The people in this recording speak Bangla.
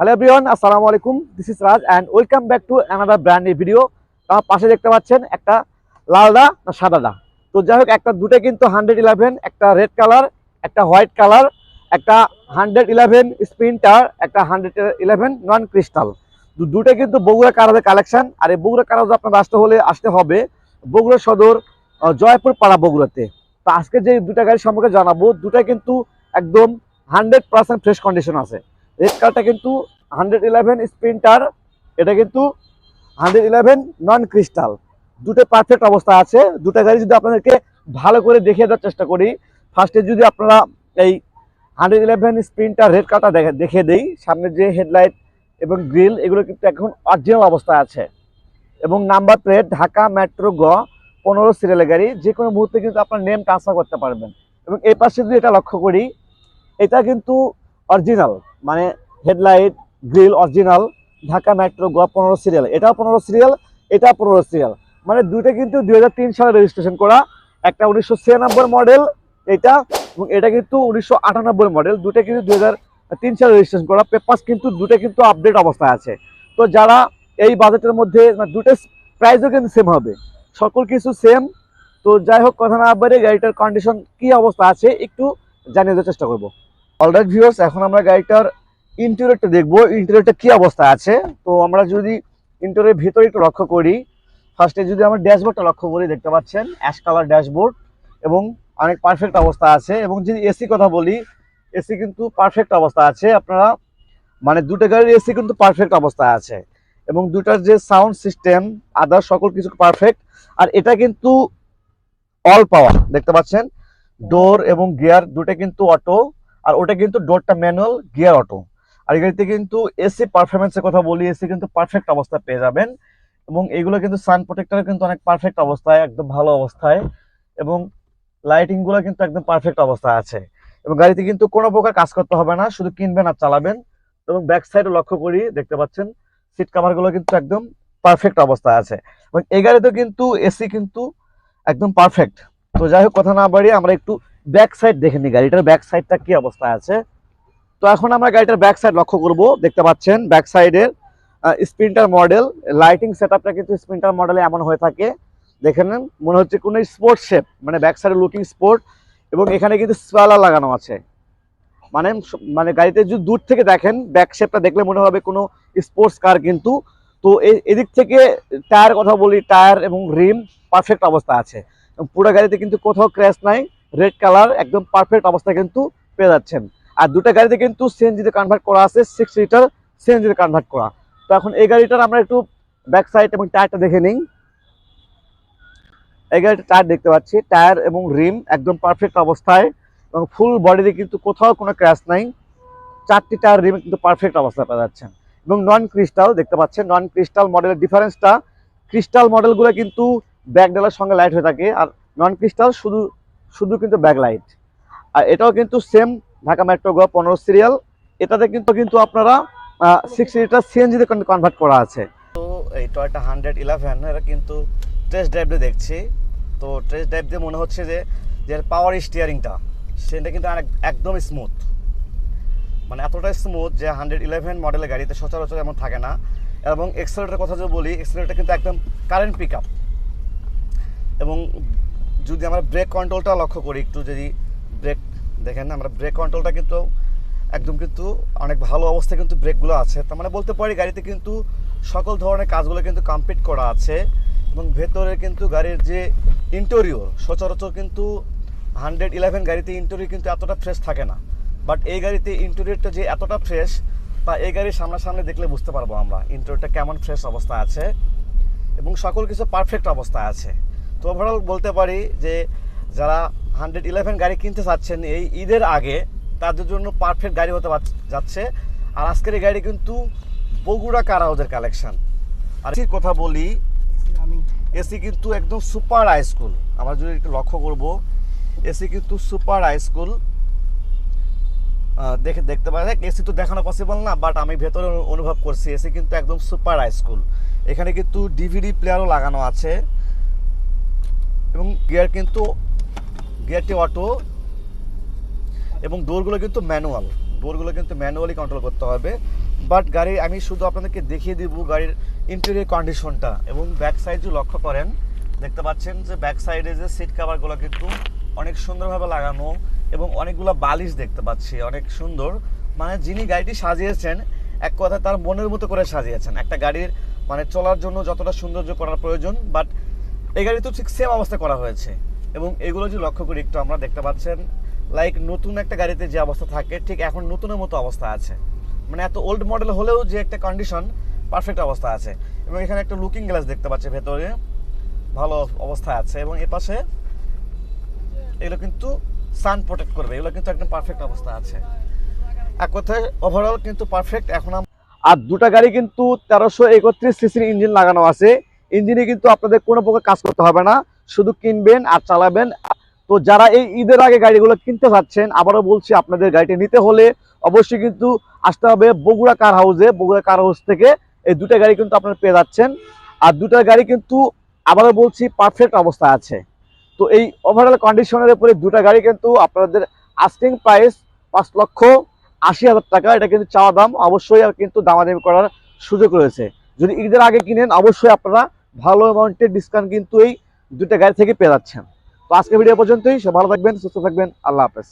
হ্যালো এভরিওয়ান আসসালামু আলাইকুম। This is Raj and welcome back to another brand video আমার পাশে দেখতে পাচ্ছেন একটা লালদা না সাদাদা তো যাই হোক একটা দুটো কিন্তু হান্ড্রেড ইলেভেন একটা রেড কালার একটা হোয়াইট কালার একটা হান্ড্রেড ইলেভেন স্প্রিন্টার একটা হান্ড্রেড ইলেভেন নন ক্রিস্টাল দুটো কিন্তু বগুড়া কারাজের কালেকশন আর এই বগুড়া কারাজ আপনার আসতে হলে আসতে হবে বগুড়া সদর জয়পুর পাড়া বগুড়াতে। তো আজকে যে দুটা গাড়ি সম্পর্কে জানাব, দুটা কিন্তু একদম হান্ড্রেড পার্সেন্ট ফ্রেশ কন্ডিশন আছে। রেড কারটা কিন্তু হান্ড্রেড ইলেভেন স্প্রিন্টার এটা কিন্তু হান্ড্রেড ইলেভেন নন ক্রিস্টাল দুটো পারফেক্ট অবস্থা আছে। দুটো গাড়ি যদি আপনাদেরকে ভালো করে দেখিয়ে দেওয়ার চেষ্টা করি ফার্স্টে যদি আপনারা এই হান্ড্রেড ইলেভেন স্প্রিন্টার রেড কাটা দেখে দেই, সামনে যে হেডলাইট এবং গ্রিল এগুলো কিন্তু এখন অরিজিনাল অবস্থায় আছে। এবং নাম্বার প্লেট ঢাকা মেট্রো গ, পনেরো সিরিয়ালের গাড়ি যে কোনো মুহূর্তে কিন্তু আপনার নেম ট্রান্সফার করতে পারবেন। এবং এই পাশে যদি এটা লক্ষ্য করি, এটা কিন্তু অরিজিনাল মানে headlight grill original, Dhaka metro Goa পনেরো সিরিয়াল। এটাও পনেরো সিরিয়াল এটা পনেরো সিরিয়াল। মানে দুইটা কিন্তু দু হাজার তিন সালে রেজিস্ট্রেশন করা, একটা উনিশশো ছিয়ানব্বই মডেল এটা, এবং এটা কিন্তু উনিশশো আটানব্বই মডেল দুটা কিন্তু দুই তিন সালে রেজিস্ট্রেশন করা পেপার্স কিন্তু দুটো কিন্তু আপডেট অবস্থায় আছে। তো যারা এই বাজেটের মধ্যে মানে দুটো প্রাইসও কিন্তু সেম হবে। সকল কিছু সেম তো যাই হোক, কথা না বাড়ে গাড়িটার কন্ডিশন কি অবস্থা আছে, একটু জানিয়ে দেওয়ার চেষ্টা করব। অলরাইট ভিউয়ার্স এখন আমরা গাড়িটার ইন্টেরিয়রটা দেখব। ইন্টেরিয়রটা কি অবস্থা আছে? তো আমরা যদি ইন্টেরিয়রের ভিতরে একটু লক্ষ্য করি ফার্স্টে যদি আমরা ড্যাশবোর্ডটা লক্ষ্য করি, দেখতে পাচ্ছেন অ্যাশ কালার ড্যাশবোর্ড এবং অনেক পারফেক্ট অবস্থা আছে। এবং যদি এসি কথা বলি এসি কিন্তু পারফেক্ট অবস্থা আছে। আপনারা মানে দুটো গাড়ির এসি কিন্তু পারফেক্ট অবস্থা আছে। এবং দুটার যে সাউন্ড সিস্টেম আদার সকল কিছু পারফেক্ট আর এটা কিন্তু অল পাওয়ার দেখতে পাচ্ছেন? ডোর এবং গিয়ার দুটো কিন্তু অটো আর ওটা কিন্তু ডোরটা ম্যানুয়াল গিয়ার অটো আর এই গাড়িতে কিন্তু এসি পারফরমেন্সের কথা বলি এসি কিন্তু পারফেক্ট অবস্থায় পেয়ে যাবেন। এবং এগুলো কিন্তু সান প্রোটেক্টর কিন্তু অনেক পারফেক্ট অবস্থায়, একদম ভালো অবস্থায়। এবং লাইটিংগুলো কিন্তু একদম পারফেক্ট অবস্থায় আছে। এবং গাড়িতে কিন্তু কোনো প্রকার কাজ করতে হবে না, শুধু কিনবেন আর চালাবেন। এবং ব্যাক সাইডে লক্ষ্য করি, দেখতে পাচ্ছেন সিট কাভারগুলো কিন্তু একদম পারফেক্ট অবস্থায় আছে। এবং এই গাড়িতে কিন্তু এসি কিন্তু একদম পারফেক্ট তো যাই হোক, কথা না বাড়িয়ে আমরা একটু ব্যাক সাইড দেখে নিই। গাড়িটার ব্যাক সাইডটা কি অবস্থায় আছে? তো এখন আমরা গাড়িটার ব্যাক সাইড লক্ষ্য করব। দেখতে পাচ্ছেন ব্যাক সাইডের স্প্রিন্টার মডেল লাইটিং সেটআপটা কিন্তু স্প্রিন্টার মডেলে এমন হয়ে থাকে। দেখে নেন, মনে হচ্ছে কোনো স্পোর্ট শেপ মানে ব্যাক সাইডে লুকিং স্পোর্ট এবং এখানে কিন্তু স্পয়লার লাগানো আছে। মানে মানে গাড়িতে যদি দূর থেকে দেখেন ব্যাক শেপটা দেখলে মনে হবে কোনো স্পোর্টস কার কিন্তু। তো এদিক থেকে টায়ার কথা বলি টায়ার এবং রিম পারফেক্ট অবস্থা আছে। পুরো গাড়িতে কিন্তু কোথাও ক্র্যাশ নাই রেড কালার একদম পারফেক্ট অবস্থা কিন্তু পেয়ে যাচ্ছেন। আর দুটো গাড়িতে কিন্তু সিএনজিতে কনভার্ট করা আছে সিক্স লিটার সিএনজিতে কনভার্ট করা। তো এখন এই গাড়িটার আমরা একটু ব্যাক সাইড এবং টায়ারটা দেখে নিই। এই গাড়িটা টায়ার দেখতে পাচ্ছি টায়ার এবং রিম একদম পারফেক্ট অবস্থায় এবং ফুল বডিতে কিন্তু কোথাও কোনো ক্র্যাশ নাই। চারটি টায়ার রিম কিন্তু পারফেক্ট অবস্থায় পেয়ে যাচ্ছেন এবং নন ক্রিস্টাল দেখতে পাচ্ছেন নন ক্রিস্টাল মডেলের ডিফারেন্সটা ক্রিস্টাল মডেলগুলো কিন্তু ব্যাক ডালার সঙ্গে লাইট হয়ে থাকে। আর নন ক্রিস্টাল শুধু শুধু কিন্তু ব্যাক লাইট আর এটাও কিন্তু সেম ঢাকা মেট্রো গো পনেরো সিরিয়াল এটাতে কিন্তু কিন্তু আপনারা সিক্স লিটার সিএনজিতে কনভার্ট করা আছে। তো এই টয়টা হান্ড্রেড ইলেভেন এটা কিন্তু টেস্ট ড্রাইভ দিয়ে দেখছি। তো টেস্ট ড্রাইভ দিয়ে মনে হচ্ছে যে যে পাওয়ার স্টিয়ারিংটা সেটা কিন্তু একদম স্মুথ মানে এতটাই স্মুথ যে হান্ড্রেড ইলেভেন মডেলের গাড়িতে সচরাচর এমন থাকে না। এবং এক্সেলেটার কথা যদি বলি এক্সেলেটার কিন্তু একদম কারেন্ট পিক আপ এবং যদি আমরা ব্রেক কন্ট্রোলটা লক্ষ্য করি, একটু যদি ব্রেক দেখেন আমরা ব্রেক কন্ট্রোলটা কিন্তু একদম কিন্তু অনেক ভালো অবস্থায় কিন্তু ব্রেকগুলো আছে। তার মানে বলতে পারি গাড়িতে কিন্তু সকল ধরনের কাজগুলো কিন্তু কমপ্লিট করা আছে এবং ভেতরে কিন্তু গাড়ির যে ইন্টেরিয়র সচরাচর কিন্তু হান্ড্রেড ইলেভেন গাড়িতে ইন্টেরিয়র কিন্তু এতটা ফ্রেশ থাকে না। বাট এই গাড়িতে ইন্টেরিয়রটা যে এতটা ফ্রেশ তা এই গাড়ির সামনাসামনি দেখলে বুঝতে পারব আমরা ইন্টেরিয়রটা কেমন ফ্রেশ অবস্থা আছে এবং সকল কিছু পারফেক্ট অবস্থায় আছে। তো ওভারঅল বলতে পারি যে যারা হান্ড্রেড ইলেভেন গাড়ি কিনতে চাচ্ছেন এই ঈদের আগে, তাদের জন্য পারফেক্ট গাড়ি হতে যাচ্ছে। আর আজকের এই গাড়ি কিন্তু বগুড়া কার কালেকশন আর এসির কথা বলি, এসি কিন্তু একদম সুপার হাই স্কুল আমরা যদি একটু লক্ষ্য করব, এসি কিন্তু সুপার হাই স্কুল দেখে, দেখতে পাওয়া যায় এসি তো দেখানো পসিবল না বাট আমি ভেতরে অনুভব করছি, এসি কিন্তু একদম সুপার হাই স্কুল এখানে কিন্তু ডিভিডি প্লেয়ারও লাগানো আছে। এবং গিয়ার কিন্তু গিয়ারটি অটো এবং ডোরগুলো কিন্তু ম্যানুয়াল। ডোরগুলো কিন্তু ম্যানুয়ালি কন্ট্রোল করতে হবে। বাট গাড়ি আমি শুধু আপনাদেরকে দেখিয়ে দিব গাড়ির ইন্টেরিয়র কন্ডিশনটা এবং ব্যাক সাইড যদি লক্ষ্য করেন, দেখতে পাচ্ছেন যে ব্যাক সাইডে যে সিট কাভারগুলো কিন্তু অনেক সুন্দরভাবে লাগানো এবং অনেকগুলো বালিশ দেখতে পাচ্ছি, অনেক সুন্দর। মানে যিনি গাড়িটি সাজিয়েছেন, এক কথায় তার মনের মতো করে সাজিয়েছেন। একটা গাড়ির মানে চলার জন্য যতটা সৌন্দর্য করার প্রয়োজন বাট এই গাড়ি তো ঠিক সেম অবস্থা করা হয়েছে। এবং এগুলো যদি লক্ষ্য করি, একটু আমরা দেখতে পাচ্ছেন লাইক নতুন একটা গাড়িতে যে অবস্থা থাকে, ঠিক এখন নতুনের মতো অবস্থা আছে। মানে এত ওল্ড মডেল হলেও যে একটা কন্ডিশন পারফেক্ট অবস্থা আছে। এবং এখানে একটা লুকিং গ্লাস দেখতে পাচ্ছি ভেতরে, ভালো অবস্থা আছে। এবং এ পাশে এগুলো কিন্তু সান প্রোটেক্ট করবে, এগুলো কিন্তু একদম পারফেক্ট অবস্থা আছে। এক কথায় ওভারঅল কিন্তু পারফেক্ট এখন আর দুটা গাড়ি কিন্তু তেরোশো একত্রিশ সিসির ইঞ্জিন লাগানো আছে। ইঞ্জিনে কিন্তু আপনাদের কোনো প্রকার কাজ করতে হবে না। শুধু কিনবেন আর চালাবেন। তো যারা এই ঈদের আগে গাড়িগুলো কিনতে চাচ্ছেন আবারও বলছি আপনাদের গাড়িটি নিতে হলে অবশ্যই কিন্তু আসতে হবে বগুড়া কার হাউসে বগুড়া কার হাউস থেকে এই দুটা গাড়ি কিন্তু আপনারা পেয়ে যাচ্ছেন। আর দুটা গাড়ি কিন্তু আবারও বলছি পারফেক্ট অবস্থা আছে। তো এই ওভারঅল কন্ডিশনের উপরে দুটা গাড়ি কিন্তু আপনাদের আস্কিং প্রাইস পাঁচ লক্ষ আশি হাজার টাকা। এটা কিন্তু চাওয়া দাম। অবশ্যই আর কিন্তু দামাদামি করার সুযোগ রয়েছে। যদি ঈদের আগে কিনেন, অবশ্যই আপনারা ভালো অ্যামাউন্টের ডিসকাউন্ট কিন্তু এই দুটা গাড়ি থেকে পেয়ে যাচ্ছেন। তো আজকে ভিডিও পর্যন্তই। সব ভালো থাকবেন, সুস্থ থাকবেন। আল্লাহ হাফেজ।